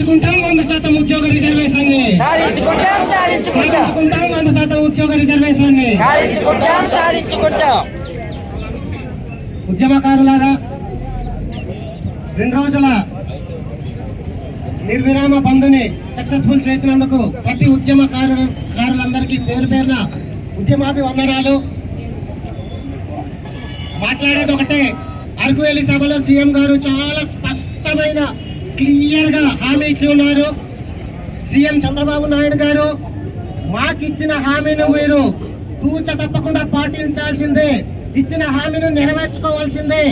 సాధించుకుంటాం వంద శాతం ఉద్యోగ రిజర్వేషన్ సాధించుకుంటాం వంద శాతం ఉద్యోగ రిజర్వేషన్ని సాధించుకుంటాం సాధించుకుంటాం. ఉద్యమకారులారా రెండు రోజుల నిర్విరామ బంధుని సక్సెస్ఫుల్ చేసినందుకు ప్రతి ఉద్యమకారు కారులందరికీ పేరు పేరున ఉద్యమాభివందనాలు. మాట్లాడేది ఒకటే అరకువేలి సభలో సీఎం గారు చాలా స్పష్టమైన క్లియర్గా హామీ ఇచ్చి ఉన్నారు సీఎం చంద్రబాబు నాయుడు గారు మాకిచ్చిన హామీని మీరు తూచ తప్పకుండా పాటించాల్సిందే. ఇచ్చిన హామీని నెరవేర్చుకోవాల్సిందే.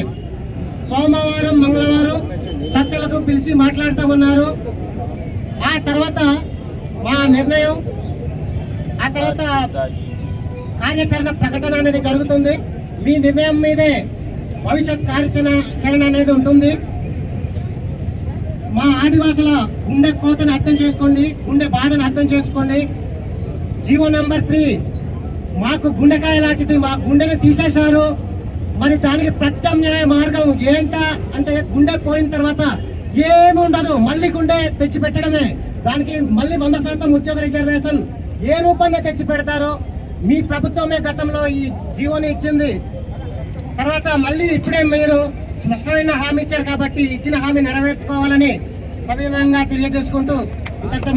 సోమవారం మంగళవారం చర్చలకు పిలిచి మాట్లాడతామన్నారు ఆ తర్వాత మా నిర్ణయం ఆ తర్వాత కార్యాచరణ ప్రకటన అనేది జరుగుతుంది. మీ నిర్ణయం మీదే భవిష్యత్ కార్యాచరణ చరణ అనేది ఉంటుంది. మా ఆదివాసుల గుండె కోతను అర్థం చేసుకోండి గుండె బాధను అర్థం చేసుకోండి. జీవో నెంబర్ త్రీ మాకు గుండెకాయ లాంటిది మా గుండెను తీసేశారు. మరి దానికి ప్రత్యామ్నాయ మార్గం ఏంటా అంటే గుండె పోయిన తర్వాత ఏమి ఉండదు. మళ్ళీ గుండె తెచ్చి పెట్టడమే దానికి మళ్ళీ వంద శాతం ఉద్యోగ రిజర్వేషన్ ఏ రూపంలో తెచ్చి పెడతారో మీ ప్రభుత్వమే గతంలో ఈ జీవోని ఇచ్చింది. తర్వాత మళ్ళీ ఇప్పుడే మీరు స్పష్టమైన హామీ ఇచ్చారు కాబట్టి ఇచ్చిన హామీ నెరవేర్చుకోవాలని సవినంగా తెలియజేసుకుంటూ ఇంతటితో